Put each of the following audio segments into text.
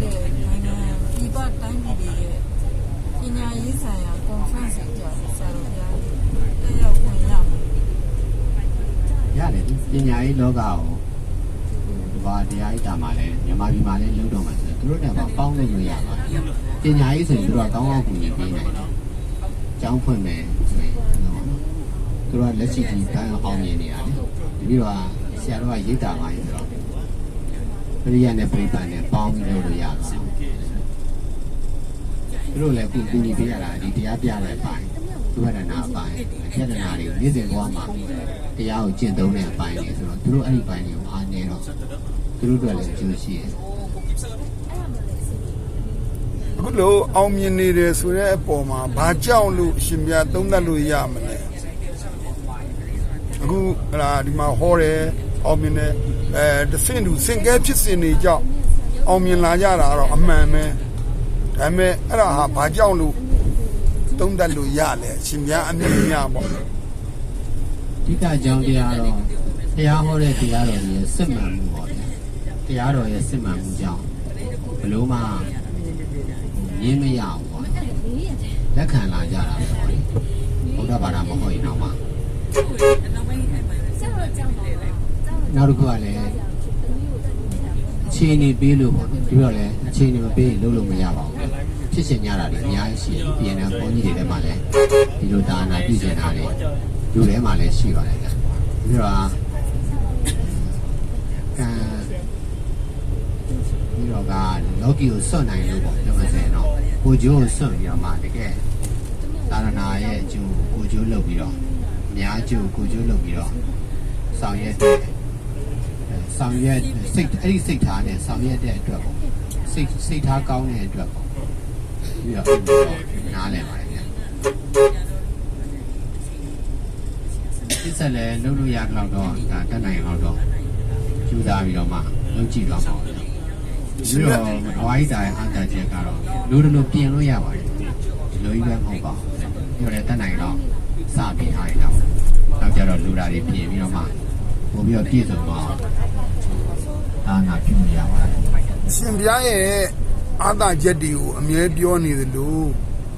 တဲ့နိုင်ငံပြည်ပတိုင်းပြည်တွေရဲ့ပညာရေးဆိုင်ရာ conference တွေကြောင့်ဆရာတော်ဘုရားတက်ရောက်ခွင့်ရမှာရတယ်ပညာရေးလောကကိုဒီဘာတရားရေးတာမှာလဲမြန်မာပြည်မှာလဲလုံးတော့မှာဆိုတော့သူတို့တက်မှာပေါင်းလို့လို့ရပါတယ်ပညာရေးဆိုရင်သူတို့ကကောင်းကောင်းကူညီပေးနိုင်တယ်ကျောင်းဖွင့်မယ်ဆိုရင်တော့သူတို့ကလက်ရှိဒီဘန်းအောင်မြင်နေရတယ်ဒီပြီးတော့ဆရာတော်ကရိတ်တာပါရင်ဆိုတော့ ပရိယတ်နဲ့ပြိပန်နဲ့ပေါင်းပြီးလုပ်လို့ရတယ်သူတို့လည်းကူကူညီပေးရတာဒီတရားပြတဲ့အပိုင်းသူဝဒနာအပိုင်းအထက်နာတွေကိုနေ့စဉ်ဘဝမှာတရားကိုကျင့်သုံးတဲ့အပိုင်းတွေဆိုတော့သူတို့အဲ့ဒီပိုင်းတွေကိုအားနေတော့သူတို့တို့လည်းအကျိုးရှိတယ်အခုလိုအောင်မြင်နေတယ်ဆိုတဲ့အပေါ်မှာဘာကြောင့်လို့အရှင်ပြသုံးသပ်လို့ရမလဲအခုဟလာဒီမှာဟောတယ်အောင်မြင်တယ် အဲတဆင့်သူစင်ကဲဖြစ်စဉ်တွေကြောင့်အောင်မြင်လာကြတာကတော့အမှန်ပဲဒါပေမဲ့အဲ့ဒါဟာဘာကြောင့်လို့သုံးသပ်လို့ရလဲအရှင်ပြအမြင်များပေါ့အဓိကအကြောင်းတရားတော့တရားဟောတဲ့တရားတော်ရဲ့စစ်မှန်မှုပေါ့ဗျာတရားတော်ရဲ့စစ်မှန်မှုကြောင့်ဘယ်လို့မှရင်းမရဘူးပေါ့လက်ခံလာကြတာပေါ့လေဘုရားဘာသာမဟုတ်ရင်တော့မှ နောက်တစ်ခုကလည်းအခြေအနေပေးလို့ပေါ့ဒီတော့လည်းအခြေအနေမပေးရင်လုပ်လို့မရပါဘူးဖြစ်ရှင်ကြတာတွေအများကြီးရှိတယ်ပြည်နယ်ဘုန်းကြီးတွေထဲမှာလည်းဒီလိုဒါနာပြည်နေတာတွေလူထဲမှာလည်းရှိပါတယ်ဗျပြီးတော့ကံပြီးတော့ကလောကီကိုစွန့်နိုင်လို့ပေါ့ပြောမှဆိုရင်တော့ကိုကျိုးကိုစွန့်ပြီးတော့မှတကယ်သာရနာရဲ့အကျိုးကိုကျိုးလုပ်ပြီးတော့အများအကျိုးကိုကျိုးလုပ်ပြီးတော့ဆောင်ရွက်တဲ့ ဆောင်ရွက်စိတ်အဲ့ဒီစိတ်ထားနဲ့ဆောင်ရွက်တဲ့အတွက်ပေါ့စိတ်စိတ်ထားကောင်းတဲ့အတွက်ပေါ့ပြီးတော့အဲ့လိုတော့နားလည်ပါတယ်ဗျဒီဆက်လည်းလုပ်လို့ရတော့တော့ဒါတက်နိုင်အောင်တော့ကြိုးစားပြီးတော့မှလုပ်ကြည့်တော့မှာပေါ့ပြီးတော့ဝိုင်းတာရဲ့အန္တရာယ်ကတော့လူတို့လိုပြင်လို့ရပါတယ်ဒီလိုကြီးပဲမဟုတ်ပါဘူးပြီးတော့လည်းတက်နိုင်တော့စပြီးထားရတော့နောက်ကြတော့လူဓာတ်တွေပြင်ပြီးတော့မှပို့ပြီးတော့ပြည့်စုံတော့အာ နာပြုရပါတယ်အရှင်ပြရဲ့အာသာချက်တွေကိုအမြဲပြောနေသလို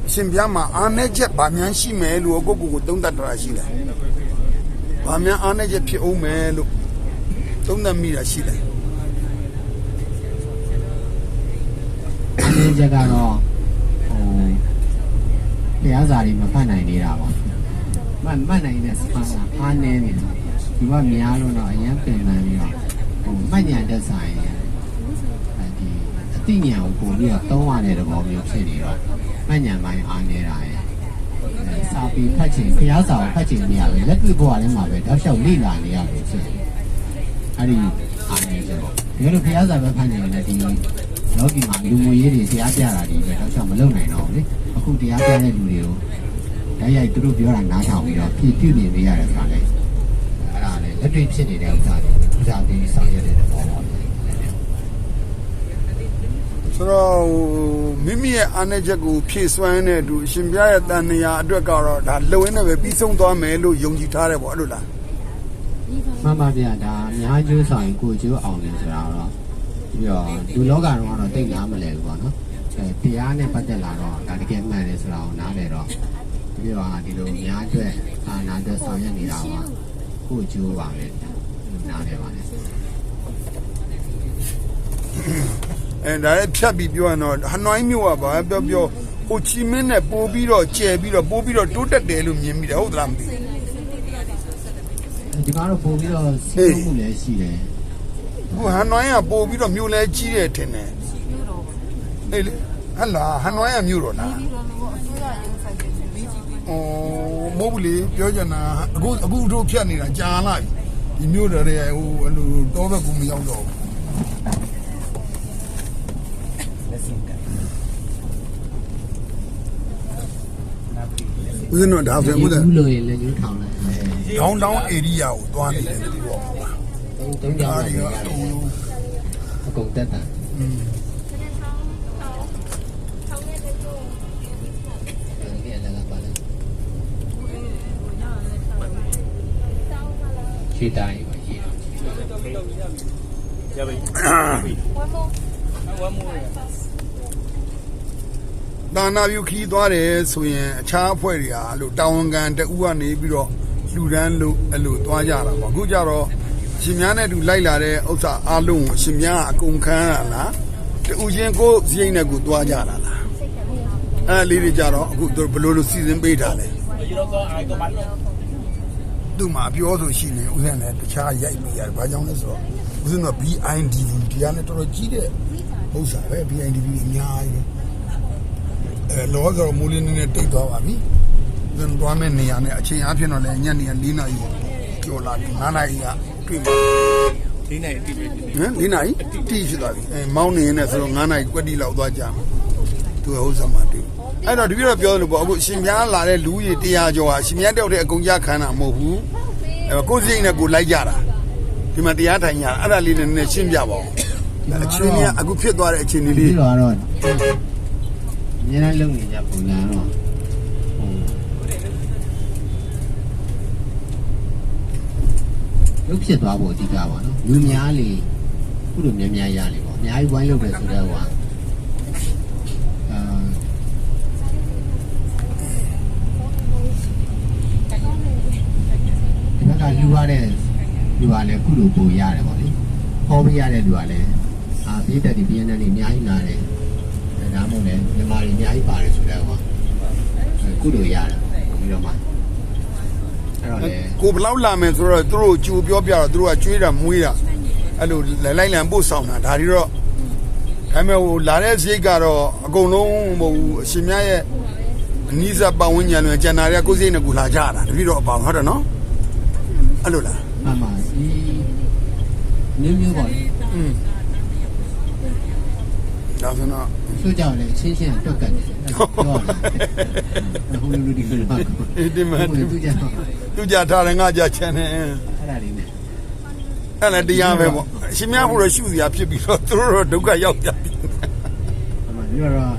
အရှင်ပြမှာအာနဲ့ချက်ဗာများရှိမယ်လို့ကိုယ့်ကိုယ်ကိုသုံးသပ်တာရှိတယ်ဗာများအာနဲ့ချက်ဖြစ်အောင်မယ်လို့သုံးသပ်မိတာရှိတယ်အင်းချက်ကတော့ဟိုတရားစာတွေမဖတ်နိုင်နေတာပါမတ်မတ်နိုင်တဲ့စပါးစာအားနည်းနေတယ်ဒီကများလို့တော့အရင်ပင်ပန်းပြီးတော့ ဟိုမှတ်ညာတက်ဆိုင်အဲဒီအသိဉာဏ်ကိုပုံပြီးတော့သုံးရတဲ့သဘောမျိုးဖြစ်နေတော့မှတ်ညာပိုင်းအားနေတာရဲ့အဲစာပေဖတ်ခြင်းတရားစာကိုဖတ်ခြင်းမရဘူးလက်တွေ့ဘဝထဲမှာပဲတောက်လျှောက်လေ့လာနေရတယ်ဖြစ်တယ်အဲ့ဒီအားနေကြတော့ဒီလိုတရားစာပဲဖတ်နေတယ်ဒီလောကီမှာလူမှုရေးတွေတရားပြတာတွေပဲတောက်လျှောက်မလုပ်နိုင်တော့ဘူးလေအခုတရားပြတဲ့လူတွေကိုတိုက်ရိုက်သူတို့ပြောတာနားထောင်ပြီးတော့ဖြည့်ပြနေနေရတယ်ဆိုတာလေအဲ့ဒါ လေလက်တွေ့ဖြစ်နေတဲ့ဥစ္စာတွေဥစ္စာတွေဆောင်ရွက်တဲ့သဘောပါပဲဆိုတော့ဟိုမိမိရဲ့အာနဲ့ချက်ကိုဖြည့်စွမ်းတဲ့သူအရှင်ပြရဲ့တန်နေရာအတွက်ကတော့ဒါလုံရင်းနဲ့ပဲပြီးဆုံးသွားမယ်လို့ယုံကြည်ထားတယ်ပေါ့အဲ့လိုလားမှန်ပါဗျာဒါအများကျိုးဆောင်ရင်ကိုယ်ကျိုးအောင်တယ်ဆိုတာတော့ပြီးတော့လူလောကတော့ကတော့တိတ်နားမလဲဘူးပေါ့နော်အဲတရားနဲ့ပတ်သက်လာတော့ဒါတကယ်မှန်တယ်ဆိုတာကိုနားလည်တော့ပြီးတော့ဒီလိုအများအတွက်အာနာအတွက်ဆောင်ရွက်နေတာက ကိုယ်ကျိုးပါပဲနားလည်ပါတယ်အဲဒါလည်းဖြတ်ပြီးပြောရင်တော့ဟနွိုင်းမျိုးကဘာပြောပြောဟိုချီမင်းနဲ့ပိုးပြီးတော့ကျဲပြီးတော့ပိုးပြီးတော့တိုးတက်တယ်လို့မြင်မိတယ်ဟုတ်သလားမသိဘူးဒီမှာတော့ပို့ပြီးတော့စီးမှုလည်းရှိတယ်ဟိုဟနွိုင်းကပိုးပြီးတော့မြို့လဲကြီးတယ်ထင်တယ်မြို့တော်ပေါ့အေးလေဟလာဟနွိုင်းကမြို့တော့လားပြီးတော့တော့အစိုးရရုံးဆိုင်တယ်ပြီးကြည့်ပြီးဩ မဟုတ်ဘူးလေပြောချင်တာအခုအခုတို့ဖြတ်နေတာကြာလာပြီဒီမြို့တော်ရဲ့ဟိုအဲ့လိုတောဘက်ကူမရောက်တော့ဘူးဦးဇင်းတို့ဒါဆိုရင်ဦးဇင်းဘူးလို့ရင်လည်းညှိုးထောင်လိုက်ဒေါင်းတောင်းဧရိယာကိုသွားနေတယ်ဒီတော့သုံးသုံးကြောဒါင်းတွေလည်းကအကုန်လုံးအကုန်တက်တာอืม ရှိတိုင်းပါရှိတော့ရပါပြီဝမ်းမို့ဒါနာပြုခီးသွားတယ်ဆိုရင်အခြားအဖွဲ့တွေဟာအဲ့လိုတာဝန်ခံတဦးကနေပြီးတော့လှူဒန်းလို့အဲ့လိုသွားကြတာပေါ့အခုကျတော့အရှင်များနဲ့တူလိုက်လာတဲ့ဥစ္စာအလုံးကိုအရှင်များကအကုန်ခံရလားတူချင်းကိုယ်စိတ်နဲ့ကိုယ်သွားကြတာလားအဲ့လေးတွေကြတော့အခုသူတို့ဘယ်လိုလိုစီစဉ်ပေးထားလဲ သူ့မှာပြောဆိုရှိနေဦးဇင်းလည်းတခြားရိုက်ပြီးရတယ်ဘာကြောင့်လဲဆိုတော့ဦးဇင်းက BIDV တရားနဲ့တော်တော်ကြီးတဲ့ဥစ္စာပဲ BIDV အများကြီးပဲအဲလောဆိုမူလင်းနေတိတ်သွားပါပြီ။ဇန်သွားမဲ့နေရာနဲ့အချိန်အဖြစ်တော့လည်းညနေ4နာရီကျော်လာပြီ9နာရီကတွေ့မှာဒီနေ့ဒီပဲဟမ်4နာရီတိဖြစ်သွားပြီ။အဲမောင်းနေရင်လည်းဆိုတော့9နာရီကွက်တီလောက်သွားကြမှာ။ သူကဟုတ်စမှာတွေ့။အဲ့တော့တပည့်တော်ပြောသလိုပေါ့အခုအရှင်များလာတဲ့လူကြီးတရားကျော်ဟာအရှင်များတောက်တဲ့အကုန်ကြခံတာမဟုတ်ဘူး။အဲကိုယ်စိတ်နဲ့ကိုယ်လိုက်ကြတာ။ဒီမှာတရားထိုင်ကြတာအဲ့ဒါလေးနဲ့နည်းနည်းရှင်းပြပါဦး။အချင်းကြီးအခုဖြစ်သွားတဲ့အချင်းလေးဒီလေးတော့တော့အများနဲ့လုံနေကြပုံစံတော့ဟိုလုတ်ဖြစ်သွားဖို့အဓိကပါနော်လူများလေခုလိုများများရလေပေါ့အများကြီးဝိုင်းလုပ်တယ်ဆိုတော့ဟာအာဒီဘက်ကလူရတဲ့ လူကလည်းခုလိုပုံရတယ်ပေါ့လေဟောပေးရတဲ့လူကလည်းအာပြည်သက်ဒီ BNN နေအများကြီးလာတယ်ဒါမှမဟုတ်လည်းမြန်မာတွေအများကြီးပါတယ်ဆိုတော့ဟာခုလိုရတယ်ပြီးတော့မှအဲ့တော့လေကိုဘယ်လောက်လာမယ်ဆိုတော့သူတို့ကြိုပြောပြတော့သူတို့ကကျွေးတာမွေးတာအဲ့လိုလိုက်လံပို့ဆောင်တာဒါတွေတော့ဒါပေမဲ့ဟိုလာတဲ့စိတ်ကတော့အကုန်လုံးမဟုတ်ဘူးအရှင်မြတ်ရဲ့အနိစ္စပတ်ဝန်းကျင်လွင်ကျန်တာတွေကကိုယ်စိတ်နဲ့ကိုယ်လာကြတာတပည့်တော့အပေါင်းဟုတ်တယ်နော် အဲ့လိုလားအမှန်ဒီမျိုးမျိုးပေါ့လေอืมဒါဆိုတော့ဆိုကြလေချင်းချင်းတွက်ကတ်တယ်ပြောတယ်ဟိုလူဒီလိုပါဒီမှာသူကြတော့သူကြထားတယ်ငါကြချန်တယ်အဲ့ဒါလေးနဲ့အဲ့လည်းတရားပဲပေါ့အရှင်မြတ်ဘုရားရှုစရာဖြစ်ပြီးတော့သူတို့တော့ဒုက္ခရောက်ကြပြီအမှန်ဒီတော့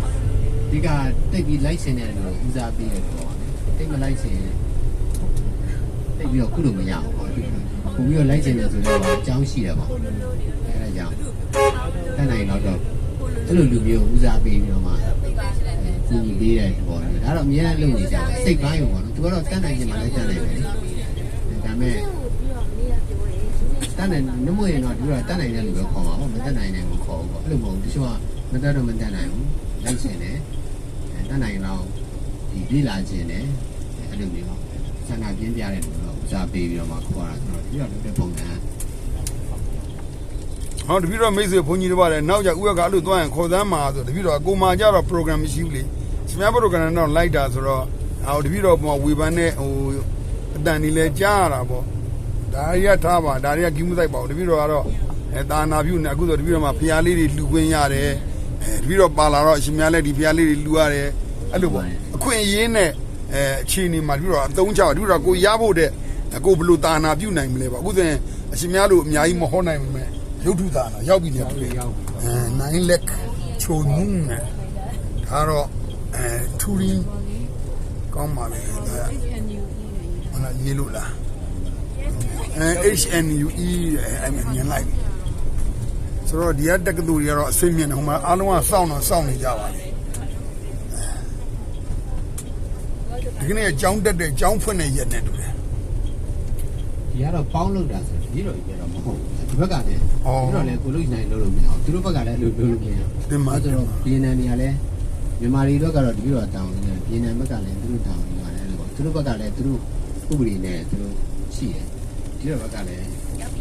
ဒီကတိတ်ပြီးလိုက်စင်တဲ့လူကိုဦးစားပေးတယ်ပေါ့တိတ်မလိုက်စင် တိတ်ပြီးတော့ခုလိုမရဘူးပေါ့ပုံပြီးတော့လိုက်စင်တယ်ဆိုတော့အကြောင်းရှိတယ်ပေါ့အဲ့ဒါကြောင့်တန်းနိုင်တော့တော့အဲ့လိုလူမျိုးဦးစားပေးပြီးတော့မှကူညီပေးတဲ့ပေါ့ဒါတော့အများကြီးလုပ်နေကြတယ်စိတ်ပိုင်းပေါ့နော်သူကတော့တန်းနိုင်ခြင်းမှလည်းတန်းနိုင်တယ်ဒါပေမဲ့တန်းနိုင်နမို့ရင်တော့ဒီကတန်းနိုင်တဲ့လူပဲခေါ်ပါပေါ့မတန်းနိုင်တဲ့လူခေါ်ဘူးပေါ့အဲ့လိုမဟုတ်ဘူးတချို့ကမတန်းတော့မတန်းနိုင်ဘူးလိုက်စင်တယ်တန်းနိုင်တော့ဒီလေးလာခြင်းတယ်အဲ့လိုမျိုးဆန္ဒပြင်းပြတဲ့လူတော့ဦး စားပေးပြီးတော့မှခေါ်တာဆိုတော့ဒီကလုပ်တဲ့ပုံစံဟောတပည့်တော်မိတ်ဆွေဘုန်းကြီးတွေပါတယ်နောက်ကြဥရကအဲ့လိုသွားရင်ခေါ်သမ်းမှာဆိုတပည့်တော်ကကိုမာကြတော့ program မရှိဘူးလေစမြတ်ဘုရားကတော့လိုက်တာဆိုတော့အော်တပည့်တော်ပုံဝေပန်းနဲ့ဟိုအတန်ဒီလဲကြားရတာပေါ့ဒါရီကထားပါဒါရီကကြီးမှုဆိုင်ပါဘူးတပည့်တော်ကတော့အဲတာနာပြုနေအခုဆိုတပည့်တော်မှာဖျားလေးတွေလှူခွင့်ရတယ်အဲတပည့်တော်ပါလာတော့အရှင်များလည်းဒီဖျားလေးတွေလှူရတယ်အဲ့လိုပေါ့အခွင့်အရေးနဲ့အဲအခြေအနေမှာတပည့်တော်အတုံးချပါတပည့်တော်ကိုရဖို့တဲ့ ကိုဘလို့တာနာပြုနိုင်မလဲပေါ့အခုဆိုရင်အရှင်များတို့အများကြီးမဟောနိုင်ဘူးမဲ့ရုပ်ထုသာတော့ရောက်ပြီလေတွေ့ရောက်ပြီအဲနိုင်လက်ချုံနုံနဲ့ဒါတော့အဲထူရင်းကောင်းပါလေဒါဟလာရေးလို့လားအဲ HNUE အဲ့မြင်လိုက်ဆိုတော့ဒီကတက္ကသိုလ်တွေကတော့အစိမ့်မြင်တယ်ဟိုမှာအားလုံးကစောင့်တော့စောင့်နေကြပါလေဒီကနေ့အကြောင်းတက်တဲ့အကြောင်းဖွင့်တဲ့ရက်နဲ့တူတယ် ဒီကတော့ပေါင်းလို့တာဆိုဒီလိုပြတော့မဟုတ်ဘူးဒီဘက်ကလည်းဒီတော့လည်းကိုလို့နိုင်လို့လို့မရအောင်သူတို့ဘက်ကလည်းလို့လို့လို့မရအောင်ဒီမှာအဲဆိုတော့ပြည်နယ်နေရာလဲမြန်မာပြည်ဘက်ကတော့ဒီလိုတောင်းနေတယ်ပြည်နယ်ဘက်ကလည်းသူတို့တောင်းနေရတယ်လို့ပေါ့သူတို့ဘက်ကလည်းသူတို့ဥပဒေနဲ့သူတို့ရှိတယ်ဒီတော့ဘက်ကလည်း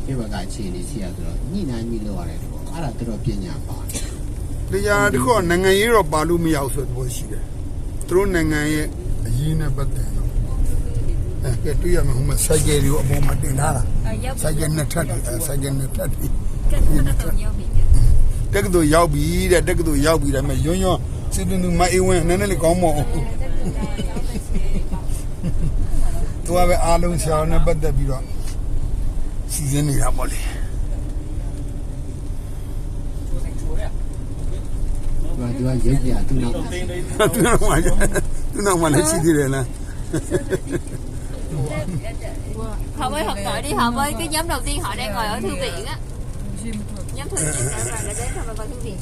ဒီဘက်ကအခြေအနေရှိရဆိုတော့ညှိနှိုင်းပြီးလုပ်ရတယ်ပေါ့အဲ့ဒါသူတို့ပညာပါတယ်တရားတခုကနိုင်ငံရေးတော့ပါလို့မရဘူးဆိုတဲ့သဘောရှိတယ်သူတို့နိုင်ငံရဲ့အရေးနဲ့ပတ်သက်တော့ အဲကဲတွေ့ရမယ်ဟိုမှာစိုက်ကယ်တွေကိုအပေါ်မှာတင်ထားတာရောက်စိုက်ကယ်နှစ်ထပ်တွေအဲစိုက်ကယ်နှစ်ထပ်တွေကက်ကတော့ရောက်ပြီတက္ကသိုလ်ရောက်ပြီတဲ့တက္ကသိုလ်ရောက်ပြီဒါပေမဲ့ယွန်းယွန်းစီတူတူမအေးဝင်းနည်းနည်းလေးကောင်းမအောင်သူကပဲအားလုံးဆရာနဲ့ပတ်သက်ပြီးတော့စီစဉ်နေတာပေါ့လေသူကသူကရုပ်ပြသူနောက်သူနောက်မှသူနောက်မှလည်းရှိသေးတယ်လား Họ mới học tại đi học ơi, cái nhóm đầu tiên họ đang ngồi ở thư viện á ရှိမထွက်ညံ့ထွက်ကျင်တာကလည်းတဲ့ခါမှာဘာလို့ဒီ